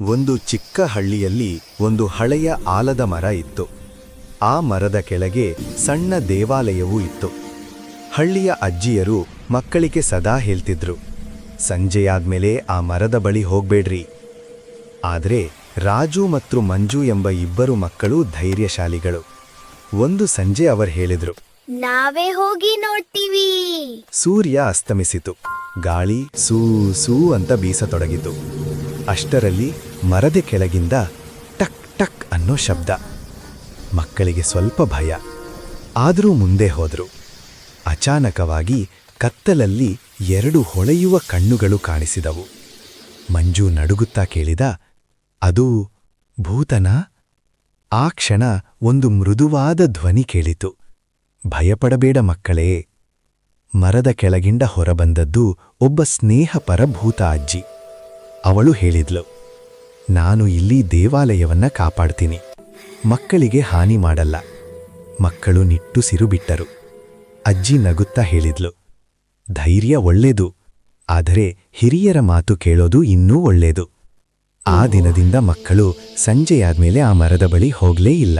ಒಂದು ಚಿಕ್ಕ ಹಳ್ಳಿಯಲ್ಲಿ ಒಂದು ಹಳೆಯ ಆಲದ ಮರ ಇತ್ತು. ಆ ಮರದ ಕೆಳಗೆ ಸಣ್ಣ ದೇವಾಲಯವೂ ಇತ್ತು. ಹಳ್ಳಿಯ ಅಜ್ಜಿಯರು ಮಕ್ಕಳಿಗೆ ಸದಾ ಹೇಳ್ತಿದ್ರು ಸಂಜೆಯಾದ್ಮೇಲೆ ಆ ಮರದ ಬಳಿ ಹೋಗ್ಬೇಡ್ರಿ. ಆದರೆ ರಾಜು ಮತ್ತು ಮಂಜು ಎಂಬ ಇಬ್ಬರು ಮಕ್ಕಳು ಧೈರ್ಯಶಾಲಿಗಳು. ಒಂದು ಸಂಜೆ ಅವರು ಹೇಳಿದ್ರು ನಾವೇ ಹೋಗಿ ನೋಡ್ತೀವಿ. ಸೂರ್ಯ ಅಸ್ತಮಿಸಿತು. ಗಾಳಿ ಸೂ ಸೂ ಅಂತ ಬೀಸತೊಡಗಿತು. ಅಷ್ಟರಲ್ಲಿ ಮರದ ಕೆಳಗಿಂದ ಟಕ್ ಟಕ್ ಅನ್ನೋ ಶಬ್ದ. ಮಕ್ಕಳಿಗೆ ಸ್ವಲ್ಪ ಭಯ. ಆದರೂ ಮುಂದೆ ಹೋದ್ರು. ಅಚಾನಕವಾಗಿ ಕತ್ತಲಲ್ಲಿ ಎರಡು ಹೊಳೆಯುವ ಕಣ್ಣುಗಳು ಕಾಣಿಸಿದವು. ಮಂಜು ನಡುಗುತ್ತಾ ಕೇಳಿದ, ಅದು ಭೂತನ? ಆ ಕ್ಷಣ ಒಂದು ಮೃದುವಾದ ಧ್ವನಿ ಕೇಳಿತು. ಭಯಪಡಬೇಡ ಮಕ್ಕಳೇ. ಮರದ ಕೆಳಗಿಂದ ಹೊರಬಂದದ್ದು ಒಬ್ಬ ಸ್ನೇಹಪರ ಭೂತ ಅಜ್ಜಿ. ಅವಳು ಹೇಳಿದ್ಲು, ನಾನು ಇಲ್ಲಿ ದೇವಾಲಯವನ್ನ ಕಾಪಾಡ್ತೀನಿ. ಮಕ್ಕಳಿಗೆ ಹಾನಿ ಮಾಡಲ್ಲ. ಮಕ್ಕಳು ನಿಟ್ಟುಸಿರು ಬಿಟ್ಟರು. ಅಜ್ಜಿ ನಗುತ್ತಾ ಹೇಳಿದ್ಲು, ಧೈರ್ಯ ಒಳ್ಳೇದು, ಆದರೆ ಹಿರಿಯರ ಮಾತು ಕೇಳೋದು ಇನ್ನೂ ಒಳ್ಳೇದು. ಆ ದಿನದಿಂದ ಮಕ್ಕಳು ಸಂಜೆಯಾದ್ಮೇಲೆ ಆ ಮರದ ಬಳಿ ಹೋಗ್ಲೇ ಇಲ್ಲ.